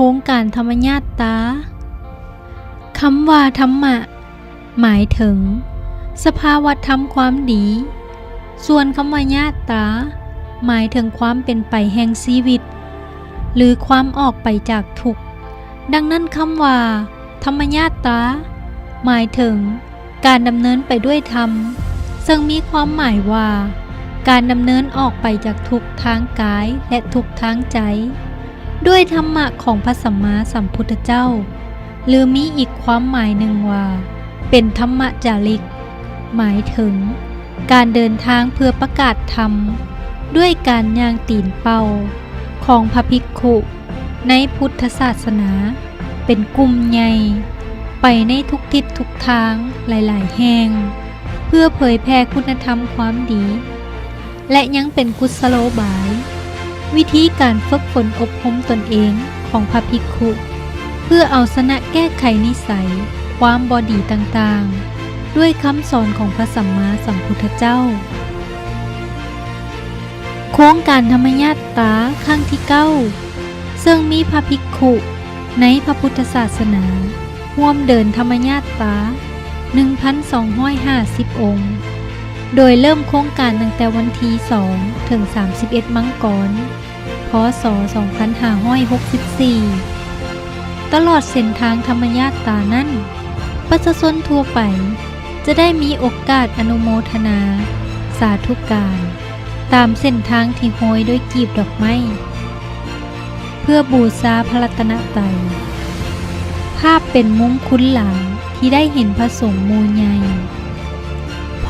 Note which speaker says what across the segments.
Speaker 1: ครงการธรรมญาตาคำว่าธรรมะ หมายถึง สภาวะธรรมความดี ส่วนคำว่าญาตา หมายถึงความเป็นไปแห่งชีวิต หรือความออกไปจากทุกข์ ดังนั้นคำว่า ธรรมญาตา หมายถึง การดำเนินไปด้วยธรรม ซึ่งมีความหมายว่า การดำเนินออกไปจากทุกทางกายและทุกทางใจ ด้วยธรรมะของพระสัมมาสัมพุทธเจ้า หรือมีอีกความหมายหนึ่งว่า เป็นธรรมะจาริก หมายถึง การเดินทางเพื่อประกาศธรรม ด้วยการย่างตีนเป่า ของพระภิกขุในพุทธศาสนา เป็นกลุ่มใหญ่ไปในทุกทิศทุกทางหลาย ๆ แห่ง เพื่อเผยแผ่คุณธรรมความดี และยังเป็นกุศโลบาย วิธีการฝึกฝนอบรมตนเองของพระภิกขุ เพื่อเอาชนะแก้ไขนิสัย ความบอดีต่างๆ ด้วยคำสอนของพระสัมมาสัมพุทธเจ้า โครงการธรรมญาตาครั้งที่เก้าซึ่งมีพระภิกขุ ในพระพุทธศาสนาร่วมเดินธรรมญาตา 1,250 องค์ โดยเริ่มโครงการตั้งแต่วันที่2ถึง 31 มังกร พศ 2564 ตลอดเส้นทางธรรมญาตานั้น ประชาชนทั่วไปจะได้มีโอกาสอนุโมทนา สาธุการ ตามเส้นทางที่โหยด้วยกีบดอกไม้ เพื่อบูชาพระรัตนตรัยภาพเป็นมุมคุ้นหลังที่ได้เห็นพระสงฆ์มูใหญ่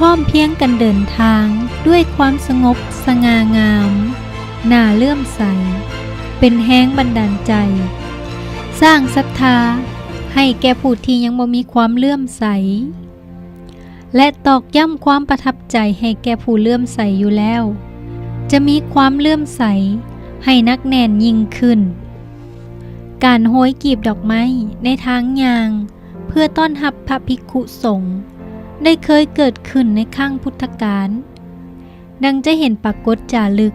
Speaker 1: พร้อมเพียงกันเดินทางด้วยความสงบสง่างามน่าเลื่อมใส เป็นแห้งบันดาลใจ สร้างศรัทธาให้แก่ผู้ที่ยังบ่มีความเลื่อมใส และตอกย้ำความประทับใจให้แก่ผู้เลื่อมใสอยู่แล้ว จะมีความเลื่อมใสให้นักแน่นยิ่งขึ้น การโห้อยกีบดอกไม้ในทางยาง เพื่อต้อนรับพระภิกขุสงฆ์ ได้เคยเกิดขึ้นในข้างพุทธกาล ดังจะเห็นปรากฏจารึก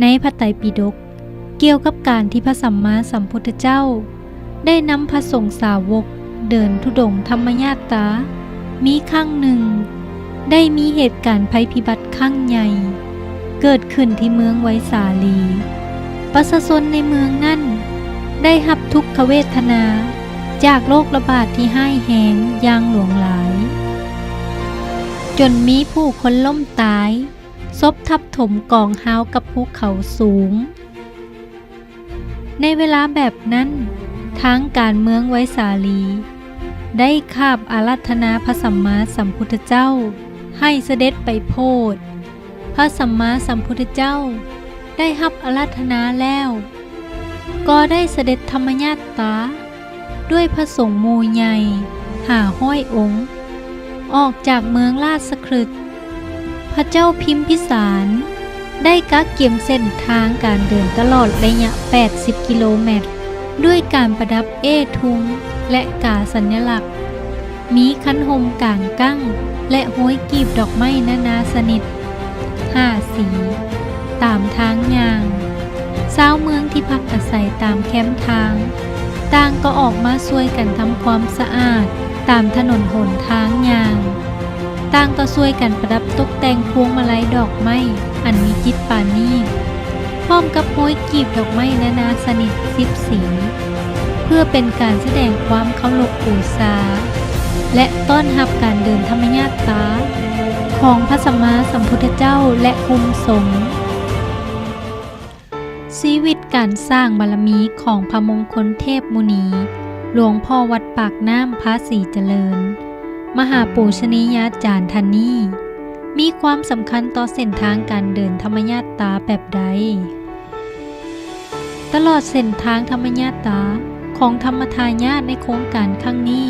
Speaker 1: ในพระไตรปิฎกเกี่ยวกับการที่พระสัมมาสัมพุทธเจ้า ได้นำพระสงฆ์สาวกเดินทุดงธรรมญาตา มีครั้งหนึ่ง ได้มีเหตุการณ์ภัยพิบัติครั้งใหญ่ เกิดขึ้นที่เมืองไวสาลี ประชาชนในเมืองนั่น ได้หับทุกขเวทนา จากโรคระบาดที่ให้แหงอย่างหลวงหลาย จนมีผู้คนล่มตายซบทับถมกองห้าวกับภูเขาสูง ในเวลาแบบนั้น ทางการเมืองไวสาลี ได้คาบอารัธนาพระสัมมาสัมพุทธเจ้า ให้เสด็จไปโพธพระสัมมาสัมพุทธเจ้า ได้รับอารัธนาแล้ว ก็ได้เสด็จธรรมญาตตา ด้วยพระสงฆ์มูใหญ่หาห้อยองค์ ออกจากเมืองราชครึกพระเจ้าพิมพิสาร ได้กักเก็บเส้นทางการเดินตลอดระยะ 80 กิโลเมตร ด้วยการประดับเอทุงและกาสัญลักษณ์ มีคันหมกางกั้ง และห้อยกีบดอกไม้นานาสนิทห้าสี ตามทางยางชาวเมืองที่พักอาศัยตามแคมป์ทาง ต่างก็ออกมาช่วยกันทำความสะอาด ตามถนนหนทางยางต่างก็ช่วยกันประดับตกแต่งพวงมาลัยดอกไม้อันมีจิตปานีพร้อมกับโห้อยกีบดอกไม้นานาสนิทสิบสี เพื่อเป็นการแสดงความเคารพบูชาและต้อนรับการเดินธรรมญาตาของพระสัมมาสัมพุทธเจ้าและคุมสงฆ์ชีวิตการสร้างบารมีของพระมงคลเทพมุนี หลวงพ่อวัดปากน้ำพระศรีเจริญ มหาปูชนียาจารย์ทันนี่มีความสำคัญต่อเส้นทางการเดินธรรมญาตาแบบใด ตลอดเส้นทางธรรมญาตาของธรรมทายาทในโครงการครั้งนี้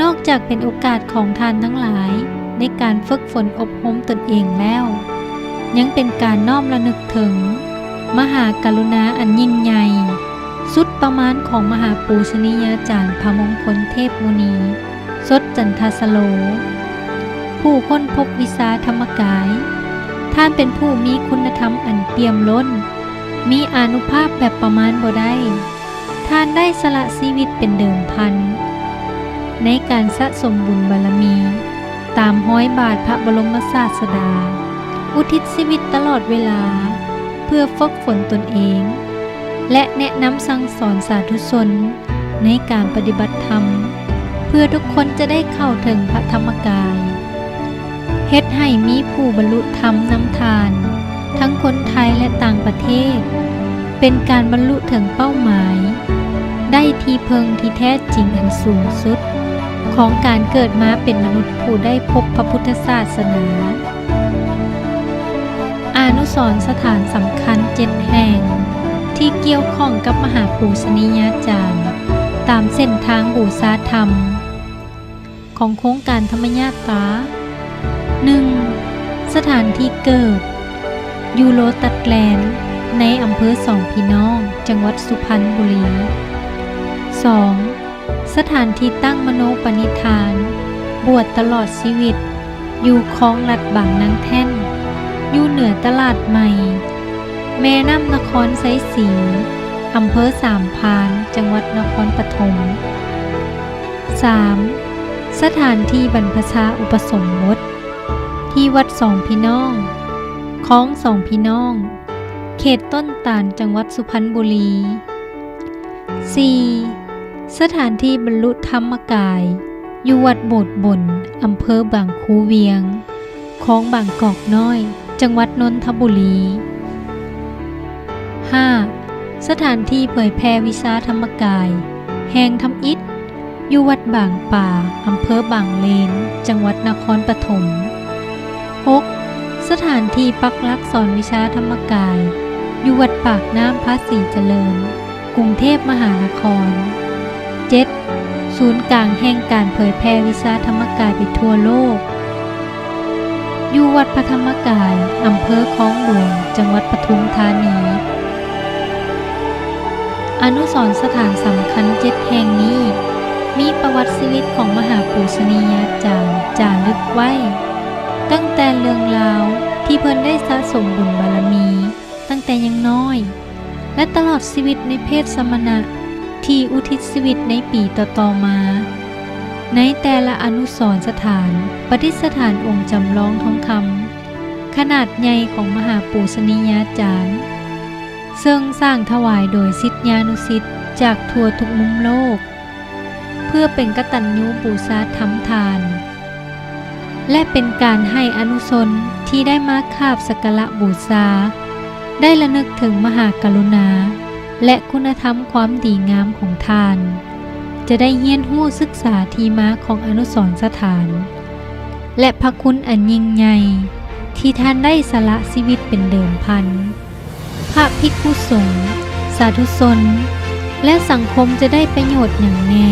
Speaker 1: นอกจากเป็นโอกาสของทานทั้งหลายในการฝึกฝนอบรมตนเองแล้ว ยังเป็นการน้อมระลึกถึง มหากรุณาอันยิ่งใหญ่ ประมาณของมหาปูชนียาจารย์พระมงคลเทพมุนี สดจันทสโล ผู้ค้นพบวิสาธรรมกาย ท่านเป็นผู้มีคุณธรรมอันเปี่ยมล้น มีอนุภาพแบบประมาณบ่ได้ทท่านได้สละชีวิตเป็นเดิมพัน ในการสะสมบุญบารมี ตามห้อยบาทพระบรมศาสดา อุทิศชีวิตตลอดเวลา เพื่อฝึกฝนตนเอง และแนะนำสั่งสอนสาธุชนในการปฏิบัติธรรม เพื่อทุกคนจะได้เข้าถึงพระธรรมกายเฮ็ดให้มีผู้บรรลุธรรมนำทาน ทั้งคนไทยและต่างประเทศ เป็นการบรรลุถึงเป้าหมาย ได้ทีเพิงที่แท้จริงอันสูงสุด ของการเกิดมาเป็นมนุษย์ผู้ได้พบพระพุทธศาสนาอนุสรสถานสำคัญเจ็ดแห่ง ที่เกี่ยวข้องกับมหาปูชนียาจารย์ ตามเส้นทางบูชาธรรม ของโครงการธรรมญาตา 1. สถานที่เกิด ยูโรตัดแลนด์ ในอำเภอสองพี่น้อง จังหวัดสุพรรณบุรี 2. สถานที่ตั้งมโนปณิธาน บวชตลอดชีวิต อยู่คลองลัดบางนางแท่น อยู่เหนือตลาดใหม่ แม่น้ำนครไซศรีอำเภอสามพาน จังหวัดนครปฐม 3. สถานที่บรรพชาอุปสมบทที่วัดสองพี่น้องคลองสองพี่น้อง เขตต้นตาลจังหวัดสุพรรณบุรี 4. สถานที่บรรลุธรรมกาย อยู่วัดโบสถ์บนอำเภอบางคูเวียงคลองบางกอกน้อย จังหวัดนนทบุรี 5. สถานที่เผยแพร่วิชาธรรมกาย แห่งทำอิฐอยู่วัดบางป่า อำเภอบางเลน จังหวัดนครปฐม 6. สถานที่ปักหลักสอนวิชาธรรมกาย อยู่วัดปากน้ำพระศรีเจริญ กรุงเทพมหานคร 7. ศูนย์กลางแห่งการเผยแพร่วิชาธรรมกายไปทั่วโลก อยู่วัดพระธรรมกาย อำเภอคลองหลวง จังหวัดปทุมธานี อนุสรสถานสำคัญเจ็ดแห่งนี้ มีประวัติชีวิตของมหาปูชนียาจารย์จารึกไว้ ตั้งแต่เรื่องราวที่เพิ่นได้สะสมบุญบารมี ตั้งแต่ยังน้อย และตลอดชีวิตในเพศสมณะที่อุทิศชีวิตในปีต่อๆมา ในแต่ละอนุสรสถานประดิษฐานองค์จำลองทองคำขนาดใหญ่ของมหาปูชนียาจารย์ ซึ่งสร้างถวายโดยสิทธิานุสิทธิ์จากทั่วทุกมุมโลก เพื่อเป็นกตัญญูบูชาธรรมทาน และเป็นการให้อนุสนที่ได้มาคาบสักระบูชาได้ระนึกถึงมหากรุณา และคุณธรรมความดีงามของทาน จะได้เยียนหู้ศึกษาทีมาของอนุสรสถาน และพระคุณอันยิ่งใหญ่ที่ท่านได้สละชีวิตเป็นเดิมพัน ระภิกขุสงฆ์สาธุชนและสังคมจะได้ประโยชน์อย่างแน่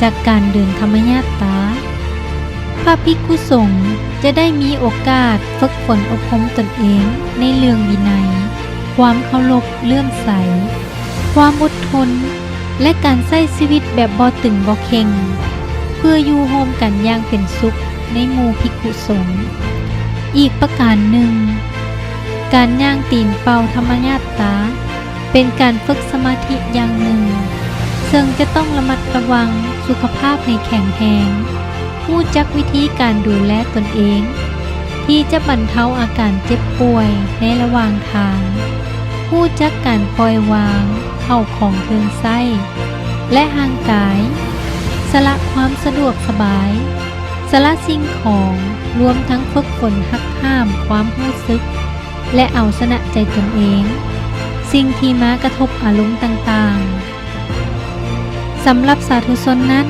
Speaker 1: จากการเดินธรรมญาตาพระภิกขุสงฆ์จะได้มีโอกาสฝึกฝนอบรมตนเองในเรื่องวินัย ความเคารพเลื่อมใส ความอดทน และการใช้ชีวิตแบบบ่ตึงบ่เข่ง เพื่ออยู่โฮมกันอย่างเป็นสุขในหมู่ภิกขุสงฆ์อีกประการหนึ่ง การย่างตีนเป่าธรรมญาตา เป็นการฝึกสมาธิอย่างหนึ่ง ซึ่งจะต้องระมัดระวังสุขภาพให้แข็งแรงรู้จักวิธีการดูแลตนเอง ที่จะบรรเทาอาการเจ็บป่วยในระหว่างทางรู้จักการปล่อยวางเข้าของเครื่องไส้ และห่างกาย สละความสะดวกสบาย สละสิ่งของรวมทั้งฝึกฝนหักห้ามความรู้สึก และเอาชนะใจตนเอง สิ่งที่มากระทบอารมณ์ต่างๆสำหรับสาธุชนนั้น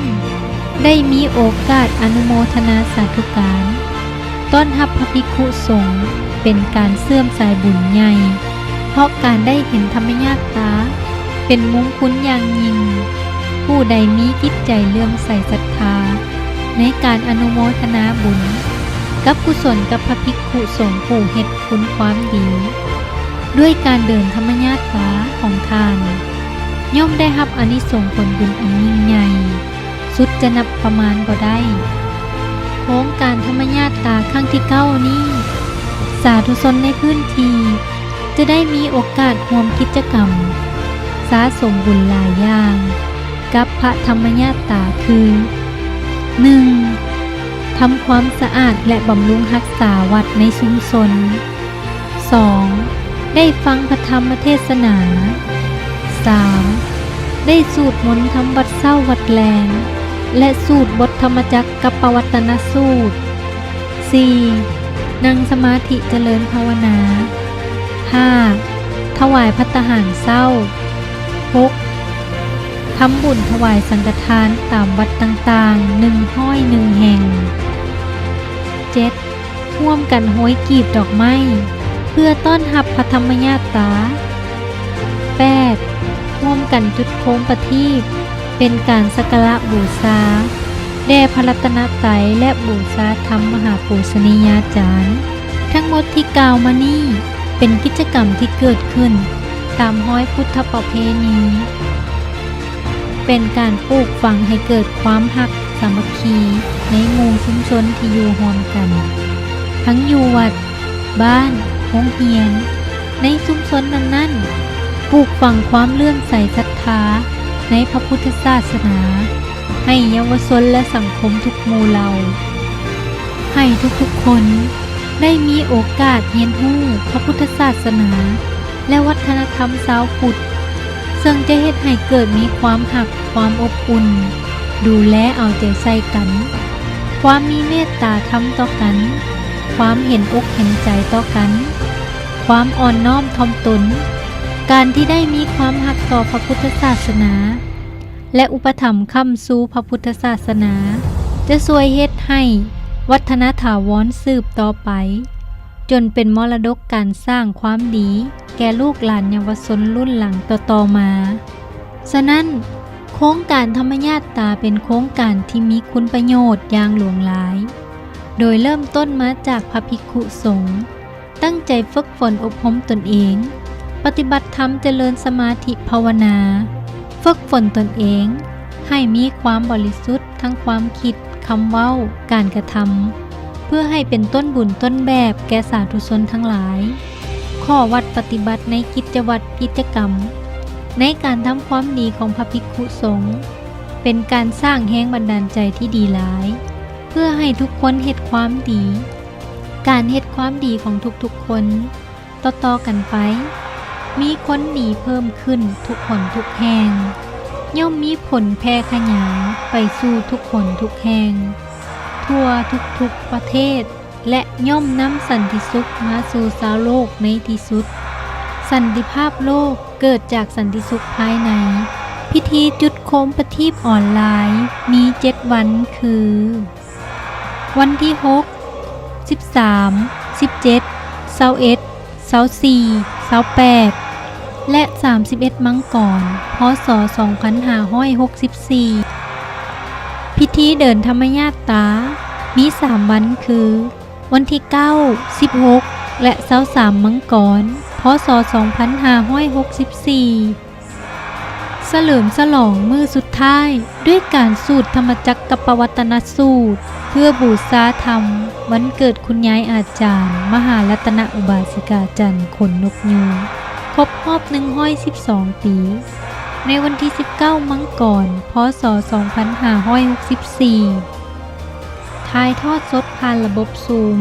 Speaker 1: ได้มีโอกาสอนุโมทนาสาธุการ ต้อนรับพระภิกขุสงฆ์เป็นการเสื่อมสายบุญใหญ่ เพราะการได้เห็นธรรมญาตา เป็นมงคุณอย่างยิ่ง ผู้ใดมีจิตใจเลื่อมใสศรัทธา ในการอนุโมทนาบุญ กับกุศลกับพระภิกขุสงฆ์ผู้เฮ็ดคุณความดี ด้วยการเดินธรรมญาตาของทาน ย่อมได้รับอนิสงส์ผลบุญอันยิ่งใหญ่สุดจะนับประมาณบ่ได้โครงการธรรมญาตาครั้งที่เก้านี้ สาธุชนในพื้นที่จะได้มีโอกาสร่วมกิจกรรมษาสมบุญหลายอย่าง กับพระธรรมญาตาคือ 1. ทำความสะอาดและบำรุงรักษาวัดในชุมชน 2. ได้ฟังพระธรรมเทศนา 3. ได้สูตรมนต์ทำวัดเศร้าวัดแลงและสูตรบทธรรมจักรกับปวัตนสูตร 4. นั่งสมาธิเจริญภาวนา 5. ถวายพัตหารเศร้า 6. ทำบุญถวายสังฆทานตามวัดต่างๆหนึ่งห้อยหนึ่งแห่ง 7. ร่วมกันโห้อยกีบดอกไม้เพื่อต้อนรับพระธรรมญาตา 8. ร่วมกันจุดโค้งประทีปเป็นการสักการะบูชาแด่พระรัตนตรัยและบูชาธรรมมหาปูชนียาจารย์ ทั้งหมดที่กล่าวมานี่เป็นกิจกรรมที่เกิดขึ้น ตามห้อยพุทธประเพณี เป็นการปลูกฝังให้เกิดความหัก สามัคคี ในหมู่ชุมชนที่อยู่รวมกัน ทั้งอยู่วัด บ้านโรงเรียน ในชุมชนนั้นๆปลูกฝังความเลื่อมใสศรัทธาในพระพุทธศาสนา ให้เยาวชนและสังคมทุกหมู่เหล่า ให้ทุกๆคนได้มีโอกาสเรียนรู้พระพุทธศาสนา และวัฒนธรรมชาวพุทธซึ่งจะเฮ็ดให้เกิดมีความหักความอบอุ่น ดูแลเอาใจใส่กัน ความมีเมตตาธรรมต่อกัน ความเห็นอกเห็นใจต่อกัน ความอ่อนน้อมถ่อมตน การที่ได้มีความหักต่อพระพุทธศาสนา และอุปถัมภ์คำสู่พระพุทธศาสนา จะช่วยเฮ็ดให้วัฒนถาวรสืบต่อไป จนเป็นมรดกการสร้างความดี แก่ลูกหลานเยาวชนรุ่นหลังต่อๆมา ฉะนั้น โครงการธรรมญาตราเป็นโครงการที่มีคุณประโยชน์อย่างหลวงหลาย โดยเริ่มต้นมาจากพระภิกขุสงฆ์ตั้งใจฝึกฝนอบรมตนเอง ปฏิบัติธรรมเจริญสมาธิภาวนา ฝึกฝนตนเอง ให้มีความบริสุทธิ์ทั้งความคิดคำเว้า การกระทำเพื่อให้เป็นต้นบุญต้นแบบแก่สาธุชนทั้งหลาย ข้อวัดปฏิบัติในกิจวัตรกิจกรรม ในการทำความดีของพระภิกขุสงฆ์เป็นการสร้างแห้งบันดาลใจที่ดีหลาย เพื่อให้ทุกคนเฮ็ดความดี การเฮ็ดความดีของทุกๆคน ต่อๆกันไป มีคนดีเพิ่มขึ้นทุกคนทุกแห่งย่อมมีผลแพร่ขยายไปสู่ทุกคนทุกแห่งทั่วทุกๆประเทศ และย่อมนำสันติสุขมาสู่สาวโลกในที่สุด สันติภาพโลกเกิดจากสันติสุขภายใน พิธีจุดโคมประทีปออนไลน์มีเจ็ดวันคือ วันที่ 6 13 17 21 24 28 และ 31 มังกรพศ 2564 พิธีเดินธรรมญาตา มี 3 วันคือ วันที่ 9 16 และ23มังกร ศ 2564 เสลิมฉลองมือสุดท้าย ด้วยการสูตรธรรมจักรกับปวัตนสูตร เพื่อบูชาธรรม วันเกิดคุณยายอาจารย์ มหารัตนอุบาสิกาจันทร์ขนนกยูงครบรอบ112 ปี ในวันที่ 19 มังกร พศ 2564 ถ่ายทอดสดผ่านระบบซูม